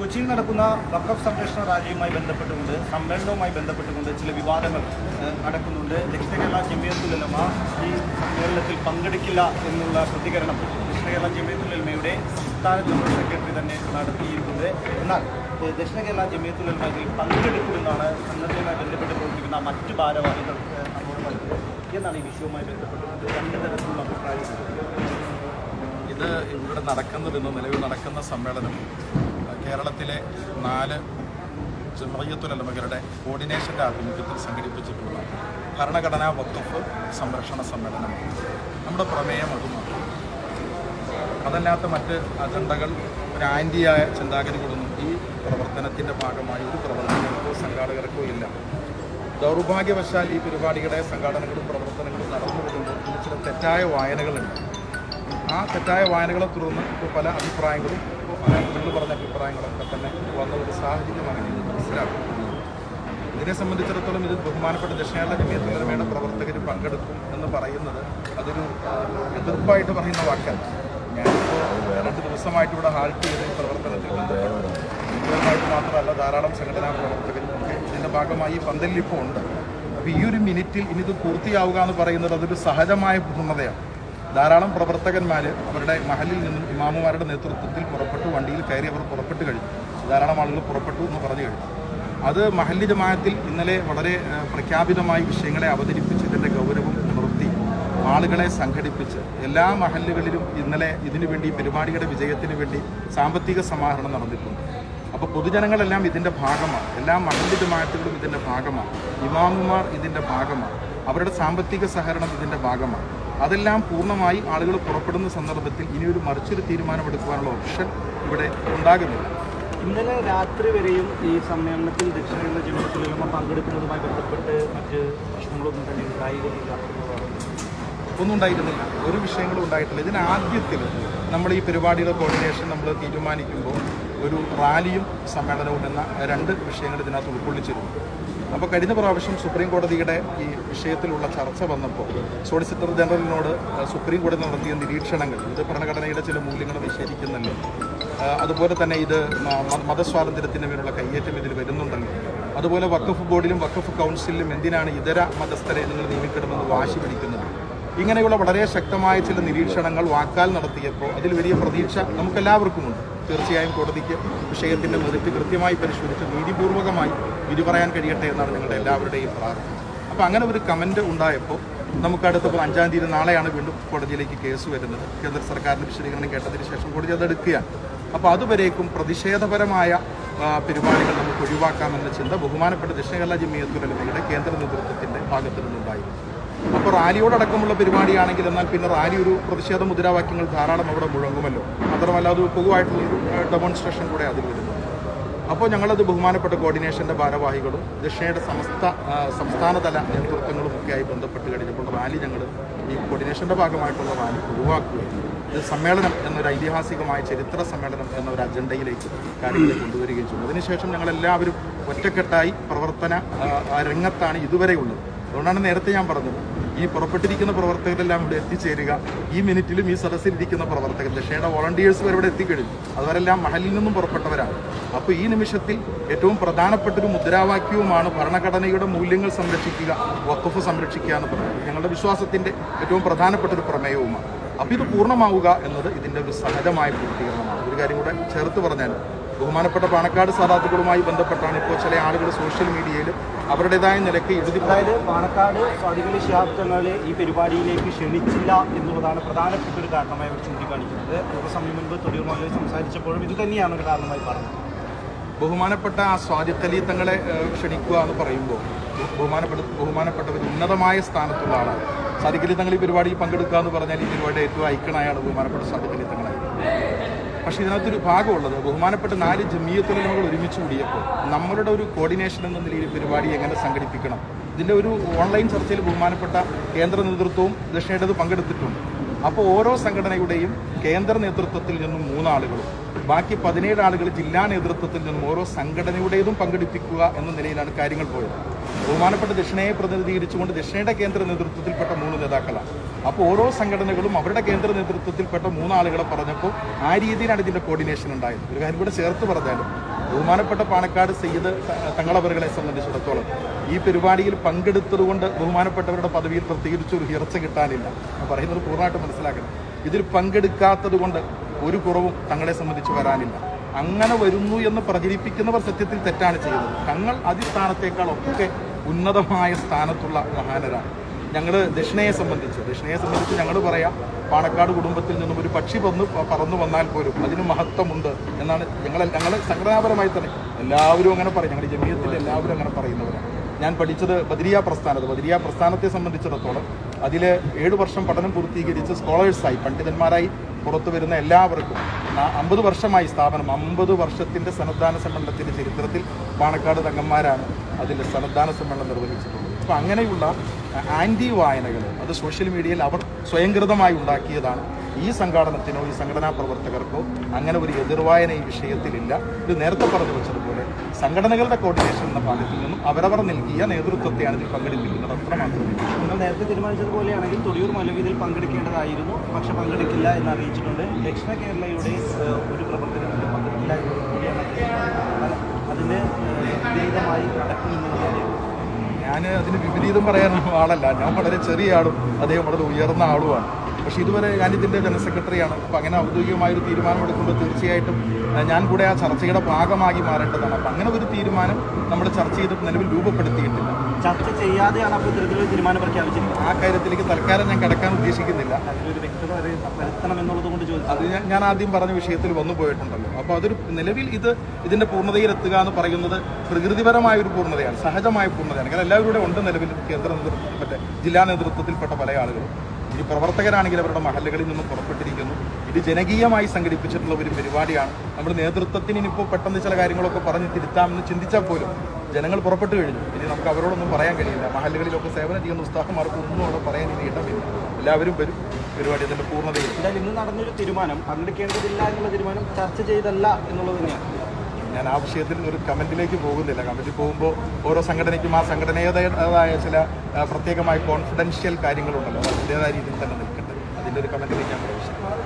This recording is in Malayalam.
കൊച്ചിയിൽ നടക്കുന്ന വക്കഫ് സംരക്ഷണ റാലിയുമായി ബന്ധപ്പെട്ടുകൊണ്ട് സമ്മേളനവുമായി ബന്ധപ്പെട്ടുകൊണ്ട് ചില വിവാദങ്ങൾ നടക്കുന്നുണ്ട്. ദക്ഷിണ കേരള ജമിയത്തുലമ ഈ സമ്മേളനത്തിൽ പങ്കെടുക്കില്ല എന്നുള്ള പ്രതികരണം ദക്ഷിണ കേരള ജമിയത്തുലമയുടെ സംസ്ഥാന ജനറൽ സെക്രട്ടറി തന്നെ നടത്തിയിരിക്കുന്നത്. എന്നാൽ ദക്ഷിണ കേരള ജമിയത്തുലമ ഇതിൽ പങ്കെടുക്കുമെന്നാണ് സന്നദ്ധയുമായി ബന്ധപ്പെട്ട് പ്രവർത്തിക്കുന്ന മറ്റ് ഭാരവാഹികൾ നമ്മോട് പറഞ്ഞത് എന്നാണ് ഈ വിഷയവുമായി ബന്ധപ്പെട്ടുകൊണ്ട് രണ്ട് തരത്തിലുള്ള അഭിപ്രായം ഇത് ഇവിടെ നടക്കുന്നത് ഇന്ന് നിലവിൽ നടക്കുന്ന സമ്മേളനം. കേരളത്തിലെ നാല് ജമയത്തുലമകളുടെ കോർഡിനേഷന്റെ ആഭിമുഖ്യത്തിൽ സംഘടിപ്പിച്ചിട്ടുള്ള ഭരണഘടനാ വകുപ്പ് സംരക്ഷണ സമ്മേളനം. നമ്മുടെ പ്രമേയം അതുമാണ് അതല്ലാത്ത മറ്റ് അജണ്ടകൾ ഒരു ആന്റിയായ ചിന്താഗതികളൊന്നും ഈ പ്രവർത്തനത്തിന്റെ ഭാഗമായി ഒരു പ്രവർത്തനങ്ങൾക്കോ സംഘാടകർക്കോ ഇല്ല. ദൗർഭാഗ്യവശാൽ ഈ പരിപാടിയുടെ സംഘാടനങ്ങളും പ്രവർത്തനങ്ങളും നടന്നു വരുമ്പോൾ ചില തെറ്റായ വായനകളുണ്ട്. ആ തെറ്റായ വായനകളെ തുടർന്ന് ഇപ്പോൾ പല അഭിപ്രായങ്ങളും നിങ്ങൾ പറഞ്ഞ അഭിപ്രായങ്ങളൊക്കെ തന്നെ വന്ന ഒരു സാഹചര്യമാണ് ഇത് മനസ്സിലാക്കുന്നത്. ഇതിനെ സംബന്ധിച്ചിടത്തോളം ഇത് ബഹുമാനപ്പെട്ട ദക്ഷിണേന്ത്യ ജമീയത്തുലമയുടെ പ്രവർത്തകർ പങ്കെടുക്കും എന്ന് പറയുന്നത് അതൊരു എതിർപ്പായിട്ട് പറയുന്ന വാക്കല്ല ഞാനിപ്പോൾ രണ്ട് ദിവസമായിട്ട് ഇവിടെ ഹാൾട്ട് ചെയ്ത് ഈ പ്രവർത്തനത്തിൽ ബന്ധപ്പെട്ടു മാത്രമല്ല ധാരാളം സംഘടനാ പ്രവർത്തകരും ഇതിന്റെ ഭാഗമായി പന്തലിൽ ഉണ്ട്. അപ്പോൾ ഈ ഒരു മിനിറ്റിൽ ഇനി ഇത് പൂർത്തിയാവുക എന്ന് പറയുന്നത് അതൊരു സഹജമായ പൂർണതയാണ് ധാരാളം പ്രവർത്തകന്മാർ അവരുടെ മഹലിൽ നിന്നും ഇമാമുമാരുടെ നേതൃത്വത്തിൽ പുറപ്പെട്ടു വണ്ടിയിൽ കയറി അവർ പുറപ്പെട്ടു കഴിഞ്ഞു. ധാരാളം ആളുകൾ പുറപ്പെട്ടു എന്ന് പറഞ്ഞു കഴിഞ്ഞു. അത് മഹല്ലി ജമാഅത്തിൽ ഇന്നലെ വളരെ പ്രഖ്യാപിതമായി വിഷയങ്ങളെ അവതരിപ്പിച്ച് ഇതിന്റെ ഗൗരവം ഉണർത്തി ആളുകളെ സംഘടിപ്പിച്ച് എല്ലാ മഹല്ലുകളിലും ഇന്നലെ ഇതിനു വേണ്ടി പരിപാടിയുടെ വിജയത്തിന് വേണ്ടി സാമ്പത്തിക സമാഹരണം നടന്നിട്ടുണ്ട്. അപ്പോൾ പൊതുജനങ്ങളെല്ലാം ഇതിന്റെ ഭാഗമാണ്. എല്ലാ മഹല്ലി ജമാഅത്തുകളും ഇതിന്റെ ഭാഗമാണ്. ഇമാമുമാർ ഇതിന്റെ ഭാഗമാണ്. അവരുടെ സാമ്പത്തിക സഹകരണം ഇതിന്റെ ഭാഗമാണ്. അതെല്ലാം പൂർണമായി ആളുകൾ പുറപ്പെടുന്ന സന്ദർഭത്തിൽ ഇനിയൊരു മറിച്ചൊരു തീരുമാനമെടുക്കുവാനുള്ള ഓപ്ഷൻ ഇവിടെ ഉണ്ടാകുന്നില്ല. ഇന്നലെ രാത്രി വരെയും ഈ സമ്മേളനത്തിൽ ദക്ഷിണ കേരള പങ്കെടുക്കുന്നതുമായി ബന്ധപ്പെട്ട് മറ്റ് പ്രശ്നങ്ങളൊന്നും തന്നെ ഉണ്ടായിരുന്നില്ല. ഒന്നും ഉണ്ടായിരുന്നില്ല. ഒരു വിഷയങ്ങളും ഉണ്ടായിട്ടില്ല. ഇതിന് ആദ്യത്തിൽ നമ്മൾ ഈ പരിപാടിയുടെ കോർഡിനേഷൻ നമ്മൾ തീരുമാനിക്കുമ്പോൾ ഒരു റാലിയും സമ്മേളനവും എന്ന രണ്ട് വിഷയങ്ങൾ ഇതിനകത്ത് ഉൾക്കൊള്ളിച്ചിരുന്നു. അപ്പോൾ കഴിഞ്ഞ പ്രാവശ്യം സുപ്രീം കോടതിയുടെ ഈ വിഷയത്തിലുള്ള ചർച്ച വന്നപ്പോൾ സോളിസിറ്റർ ജനറലിനോട് സുപ്രീം കോടതി നടത്തിയ നിരീക്ഷണങ്ങൾ ഇത് ഭരണഘടനയുടെ ചില മൂല്യങ്ങൾ നിഷേധിക്കുന്നല്ലോ അതുപോലെ തന്നെ ഇത് മതസ്വാതന്ത്ര്യത്തിന് മേലുള്ള കയ്യേറ്റം ഇതിൽ വരുന്നുണ്ടല്ലോ അതുപോലെ വഖഫ് ബോർഡിലും വഖഫ് കൗൺസിലിലും എന്തിനാണ് ഇതര മതസ്ഥരെ നിങ്ങൾ നിയമിക്കണമെന്ന് വാശി പിടിക്കുന്നത്? ഇങ്ങനെയുള്ള വളരെ ശക്തമായ ചില നിരീക്ഷണങ്ങൾ വാക്കാൽ നടത്തിയപ്പോൾ അതിൽ വലിയ പ്രതീക്ഷ നമുക്കെല്ലാവർക്കുമുണ്ട്. തീർച്ചയായും കോടതിക്ക് വിഷയത്തിന്റെ മെറിറ്റ് കൃത്യമായി പരിശോധിച്ച് നീതിപൂർവകമായി വിധി പറയാൻ കഴിയട്ടെ എന്നാണ് ഞങ്ങളുടെ എല്ലാവരുടെയും പ്രാർത്ഥന. അപ്പോൾ അങ്ങനെ ഒരു കമന്റ് ഉണ്ടായപ്പോൾ നമുക്ക് അടുത്തപ്പോൾ അഞ്ചാം തീയതി നാളെയാണ് വീണ്ടും കോടതിയിലേക്ക് കേസ് വരുന്നത്. കേന്ദ്ര സർക്കാരിന്റെ വിശദീകരണം കേട്ടതിന് ശേഷം കോടതി അത് എടുക്കുകയാണ്. അപ്പോൾ അതുവരേക്കും പ്രതിഷേധപരമായ പരിപാടികൾ നമുക്ക് ഒഴിവാക്കാമെന്ന ചിന്ത ബഹുമാനപ്പെട്ട ദക്ഷിണ കേരള ജമിയത്തുലമയുടെ കേന്ദ്ര നേതൃത്വത്തിന്റെ ഭാഗത്തു നിന്നുണ്ടായിരുന്നു അപ്പോൾ റാലിയോടക്കമുള്ള പരിപാടിയാണെങ്കിൽ എന്നാൽ പിന്നെ റാലി ഒരു പ്രതിഷേധ മുദ്രാവാക്യങ്ങൾ ധാരാളം അവിടെ മുഴങ്ങുമല്ലോ. മാത്രമല്ല അത് പൊതുവായിട്ടുള്ള ഒരു ഡെമോൺസ്ട്രേഷൻ കൂടെ അതിൽ വരുന്നു അപ്പോൾ ഞങ്ങളത് ബഹുമാനപ്പെട്ട കോർഡിനേഷന്റെ ഭാരവാഹികളും ദക്ഷിണയുടെ സമസ്ത സംസ്ഥാനതല നേതൃത്വങ്ങളും ഒക്കെയായി ബന്ധപ്പെട്ട് കഴിഞ്ഞപ്പോൾ റാലി ഞങ്ങൾ ഈ കോർഡിനേഷന്റെ ഭാഗമായിട്ടുള്ള റാലി ഒഴിവാക്കുകയും ഇത് സമ്മേളനം എന്നൊരു ഐതിഹാസികമായ ചരിത്ര സമ്മേളനം എന്നൊരു അജണ്ടയിലേക്ക് കാര്യങ്ങളെ കൊണ്ടുവരികയും ചെയ്തു. അതിനുശേഷം ഞങ്ങളെല്ലാവരും ഒറ്റക്കെട്ടായി പ്രവർത്തന രംഗത്താണ് ഇതുവരെ ഉള്ളത്. അതുകൊണ്ടാണ് നേരത്തെ ഞാൻ പറഞ്ഞത് ഈ പുറപ്പെട്ടിരിക്കുന്ന പ്രവർത്തകരെല്ലാം ഇവിടെ എത്തിച്ചേരുക ഈ മിനിറ്റിലും ഈ സദസ്സിലിരിക്കുന്ന പ്രവർത്തകർ ദക്ഷിണയുടെ വോളണ്ടിയേഴ്സ് വരെ ഇവിടെ എത്തിക്കഴിഞ്ഞു. അതുവരെല്ലാം മഹലിൽ നിന്നും പുറപ്പെട്ടവരാണ്. അപ്പോൾ ഈ നിമിഷത്തിൽ ഏറ്റവും പ്രധാനപ്പെട്ട ഒരു മുദ്രാവാക്യവുമാണ് ഭരണഘടനയുടെ മൂല്യങ്ങൾ സംരക്ഷിക്കുക വഖഫ് സംരക്ഷിക്കുക എന്ന് പറയുന്നത്. ഞങ്ങളുടെ വിശ്വാസത്തിന്റെ ഏറ്റവും പ്രധാനപ്പെട്ട ഒരു പ്രമേയവുമാണ്. അപ്പോൾ ഇത് പൂർണമാവുക എന്നത് ഇതിന്റെ ഒരു സഹജമായ പൂർത്തീകരണമാണ്. ഒരു കാര്യം കൂടെ ചേർത്ത് പറഞ്ഞാൽ ബഹുമാനപ്പെട്ട പാണക്കാട് സാധാത്തുകളുമായി ബന്ധപ്പെട്ടാണ് ഇപ്പോൾ ചില ആളുകൾ സോഷ്യൽ മീഡിയയിൽ അവരുടേതായ നിലയ്ക്ക് എഴുതി അതായത് പാണക്കാട് സ്വാതികളി ശിഹാബ് ഈ പരിപാടിയിലേക്ക് ക്ഷണിച്ചില്ല എന്നുള്ളതാണ് പ്രധാനപ്പെട്ട ഒരു കാരണമായി അവർ ചൂണ്ടിക്കാണിക്കുന്നത്. അല്പസമയം മുൻപ് തൊടിയുമായി സംസാരിച്ചപ്പോഴും ഇത് തന്നെയാണ് ഒരു കാരണമായി പറഞ്ഞത്. ബഹുമാനപ്പെട്ട ആ സ്വാതിത്തലി തങ്ങളെ ക്ഷണിക്കുക എന്ന് പറയുമ്പോൾ ബഹുമാനപ്പെട്ട ബഹുമാനപ്പെട്ട ഒരു ഉന്നതമായ സ്ഥാനത്തുള്ള ആളാണ്. സാദിഖലി തങ്ങൾ ഈ പരിപാടിയിൽ പങ്കെടുക്കുക എന്ന് പറഞ്ഞാൽ ഈ പരിപാടിയുടെ ഏറ്റവും ഐക്കണായാണ് ബഹുമാനപ്പെട്ട സാദിഖലി തങ്ങളെ. പക്ഷേ ഇതിനകത്തൊരു ഭാഗമുള്ളത് ബഹുമാനപ്പെട്ട നാല് ജമീയത്തുലമകൾ ഒരുമിച്ച് കൂടിയപ്പോൾ നമ്മളുടെ ഒരു കോർഡിനേഷൻ എന്ന നിലയിൽ പരിപാടി എങ്ങനെ സംഘടിപ്പിക്കണം? ഇതിന്റെ ഒരു ഓൺലൈൻ ചർച്ചയിൽ ബഹുമാനപ്പെട്ട കേന്ദ്ര നേതൃത്വവും ദക്ഷിണയുടേത് പങ്കെടുത്തിട്ടുണ്ട്. അപ്പോൾ ഓരോ സംഘടനയുടെയും കേന്ദ്ര നേതൃത്വത്തിൽ നിന്നും മൂന്നാളുകളും ബാക്കി പതിനേഴ് ആളുകൾ ജില്ലാ നേതൃത്വത്തിൽ നിന്നും ഓരോ സംഘടനയുടേതും പങ്കെടുപ്പിക്കുക എന്ന നിലയിലാണ് കാര്യങ്ങൾ പോയത്. ബഹുമാനപ്പെട്ട ദക്ഷിണയെ പ്രതിനിധീകരിച്ചുകൊണ്ട് ദക്ഷിണയുടെ കേന്ദ്ര നേതൃത്വത്തിൽപ്പെട്ട മൂന്ന് നേതാക്കളാണ്. അപ്പോൾ ഓരോ സംഘടനകളും അവരുടെ കേന്ദ്ര നേതൃത്വത്തിൽപ്പെട്ട മൂന്നാളുകളെ പറഞ്ഞപ്പോൾ ആ രീതിയിലാണ് ഇതിന്റെ കോർഡിനേഷൻ ഉണ്ടായത്. ഒരു കാര്യം കൂടെ ചേർത്ത് പറഞ്ഞാലും ബഹുമാനപ്പെട്ട പാണക്കാട് സയ്യിദ് തങ്ങളവരുകളെ സംബന്ധിച്ചിടത്തോളം ഈ പരിപാടിയിൽ പങ്കെടുത്തതുകൊണ്ട് ബഹുമാനപ്പെട്ടവരുടെ പദവിയിൽ പ്രത്യേകിച്ച് ഒരു ഉയർച്ച കിട്ടാനില്ല. പറയുന്നത് പൂർണമായിട്ട് മനസ്സിലാക്കണം. ഇതിൽ പങ്കെടുക്കാത്തത് കൊണ്ട് ഒരു കുറവും തങ്ങളെ സംബന്ധിച്ച് വരാനില്ല. അങ്ങനെ വരുന്നു എന്ന് പ്രചരിപ്പിക്കുന്നവർ സത്യത്തിൽ തെറ്റാണ് ചെയ്യുന്നത്. തങ്ങൾ അതിസ്ഥാനത്തേക്കാൾ ഒക്കെ ഉന്നതമായ സ്ഥാനത്തുള്ള മഹാനരാണ്. ഞങ്ങൾ ദക്ഷിണയെ സംബന്ധിച്ച് ദക്ഷിണയെ സംബന്ധിച്ച് ഞങ്ങൾ പറയാം പാണക്കാട് കുടുംബത്തിൽ നിന്നും ഒരു പക്ഷി വന്ന് പറന്നു വന്നാൽ പോലും അതിന് മഹത്വമുണ്ട് എന്നാണ് ഞങ്ങൾ ഞങ്ങൾ സംഘടനാപരമായി തന്നെ എല്ലാവരും അങ്ങനെ പറയും. ഞങ്ങളുടെ ജമീയത്തിൽ എല്ലാവരും അങ്ങനെ പറയുന്നവരാണ് ഞാൻ പഠിച്ചത് ബദരിയ പ്രസ്ഥാനത്ത് ബദരിയ പ്രസ്ഥാനത്തെ സംബന്ധിച്ചിടത്തോളം അതിൽ ഏഴ് വർഷം പഠനം പൂർത്തീകരിച്ച് സ്കോളേഴ്സായി പണ്ഡിതന്മാരായി പുറത്തു വരുന്ന എല്ലാവർക്കും അമ്പത് വർഷമായി സ്ഥാപനം അമ്പത് വർഷത്തിന്റെ സന്നദ്ധാന സമ്മേളനത്തിന്റെ ചരിത്രത്തിൽ പാണക്കാട് തങ്ങന്മാരാണ് അതിന്റെ സന്നദ്ധാന സമ്മേളനം നിർവഹിച്ചിട്ടുള്ളത്. അപ്പോൾ അങ്ങനെയുള്ള ആന്റി വായനകൾ അത് സോഷ്യൽ മീഡിയയിൽ അവർ സ്വയംകൃതമായി ഉണ്ടാക്കിയതാണ്. ഈ സംഘാടനത്തിനോ ഈ സംഘടനാ പ്രവർത്തകർക്കോ അങ്ങനെ ഒരു എതിർവായന ഈ വിഷയത്തിലില്ല. ഇത് നേരത്തെ പറഞ്ഞു വെച്ചതുപോലെ സംഘടനകളുടെ കോർഡിനേഷൻ എന്ന ഭാഗത്തിൽ നിന്നും അവരവർ നൽകിയ നേതൃത്വത്തെയാണ് ഇതിൽ പങ്കെടുപ്പിക്കുന്നത് അത്ര മാത്രമേ നിങ്ങൾ നേരത്തെ തീരുമാനിച്ചതുപോലെയാണെങ്കിൽ തൊടിയൂർ മലവിധിയിൽ പങ്കെടുക്കേണ്ടതായിരുന്നു. പക്ഷെ പങ്കെടുക്കില്ല എന്ന് അറിയിച്ചിട്ടുണ്ട്. ദക്ഷിണ കേരളയുടെ ഒരു പ്രവർത്തനത്തിൽ പങ്കെടുക്കില്ല. അതിന് വിപരീതമായി നടക്കും എന്നുള്ളതാണ് ഞാൻ അതിന് വിപരീതം പറയാനുള്ള ആളല്ല. ഞാൻ വളരെ ചെറിയ ആളും അദ്ദേഹം വളരെ ഉയർന്ന ആളുമാണ്. പക്ഷേ ഇതുവരെ ഞാനിതിന്റെ ജനറൽ സെക്രട്ടറിയാണ്. അപ്പോൾ അങ്ങനെ ഔദ്യോഗികമായ ഒരു തീരുമാനമെടുക്കുമ്പോൾ തീർച്ചയായിട്ടും ഞാൻ കൂടെ ആ ചർച്ചയുടെ ഭാഗമാക്കി മാറേണ്ടതാണ്. അപ്പം അങ്ങനെ ഒരു തീരുമാനം നമ്മൾ ചർച്ച ചെയ്തിട്ട് നിലവിൽ രൂപപ്പെടുത്തിയിട്ടില്ല. ചർച്ച ചെയ്യാതെയാണ് അപ്പോൾ ഇത്തരത്തിലൊരു തീരുമാനം പ്രഖ്യാപിച്ചിരിക്കുന്നത്? ആ കാര്യത്തിലേക്ക് തൽക്കാലം ഞാൻ കിടക്കാൻ ഉദ്ദേശിക്കുന്നില്ല. അതിലൊരു വ്യക്തത വരെ വരുത്തണം എന്നുള്ളത് കൊണ്ട് ചോദിച്ചു. അത് ഞാൻ- ആദ്യം പറഞ്ഞ വിഷയത്തിൽ വന്നു പോയിട്ടുണ്ടല്ലോ. അപ്പോൾ അതൊരു നിലവിൽ ഇത് ഇതിന്റെ പൂർണതയിലെത്തുക എന്ന് പറയുന്നത് പ്രകൃതിപരമായ ഒരു പൂർണതയാണ് സഹജമായ പൂർണതയാണ്. കാരണം എല്ലാവരും കൂടെ ഉണ്ട് നിലവിൽ കേന്ദ്ര നേതൃത്വത്തിൽ മറ്റേ ജില്ലാ നേതൃത്വത്തിൽപ്പെട്ട പല ആളുകളും. ഈ പ്രവർത്തകരാണെങ്കിൽ അവരുടെ മഹലുകളിൽ നിന്നും പുറപ്പെട്ടിരിക്കുന്നു. ഇത് ജനകീയമായി സംഘടിപ്പിച്ചിട്ടുള്ള ഒരു പരിപാടിയാണ്. നമ്മുടെ നേതൃത്വത്തിന് ഇനിയിപ്പോൾ പെട്ടെന്ന് ചില കാര്യങ്ങളൊക്കെ പറഞ്ഞ് തിരുത്താമെന്ന് ചിന്തിച്ചാൽ പോലും ജനങ്ങൾ പുറപ്പെട്ടു കഴിഞ്ഞു. ഇനി നമുക്ക് അവരോടൊന്നും പറയാൻ കഴിയില്ല. മഹലുകളിലൊക്കെ സേവനം ചെയ്യുന്ന ഉസ്താഹന്മാർക്ക് ഒന്നും അവിടെ പറയാൻ ഇനി ഇടമില്ല. എല്ലാവരും വരും. പരിപാടി അതിന്റെ പൂർണതയിൽ. ഇന്ന് നടന്നൊരു തീരുമാനം പങ്കെടുക്കേണ്ടതില്ല എന്നുള്ള തീരുമാനം ചർച്ച ചെയ്തല്ല എന്നുള്ളത് തന്നെയാണ്. ഞാൻ ആ വിഷയത്തിൽ ഒരു കമന്റിലേക്ക് പോകുന്നില്ല. കമന്റിൽ പോകുമ്പോൾ ഓരോ സംഘടനയ്ക്കും ആ സംഘടനയുടേതായ ചില പ്രത്യേകമായ കോൺഫിഡൻഷ്യൽ കാര്യങ്ങളുണ്ടല്ലോ. അതിന്റേതായ രീതിയിൽ തന്നെ നിൽക്കട്ടെ. അതിന്റെ ഒരു കമന്റിലേക്ക് ഞാൻ പ്രവേശിക്കും.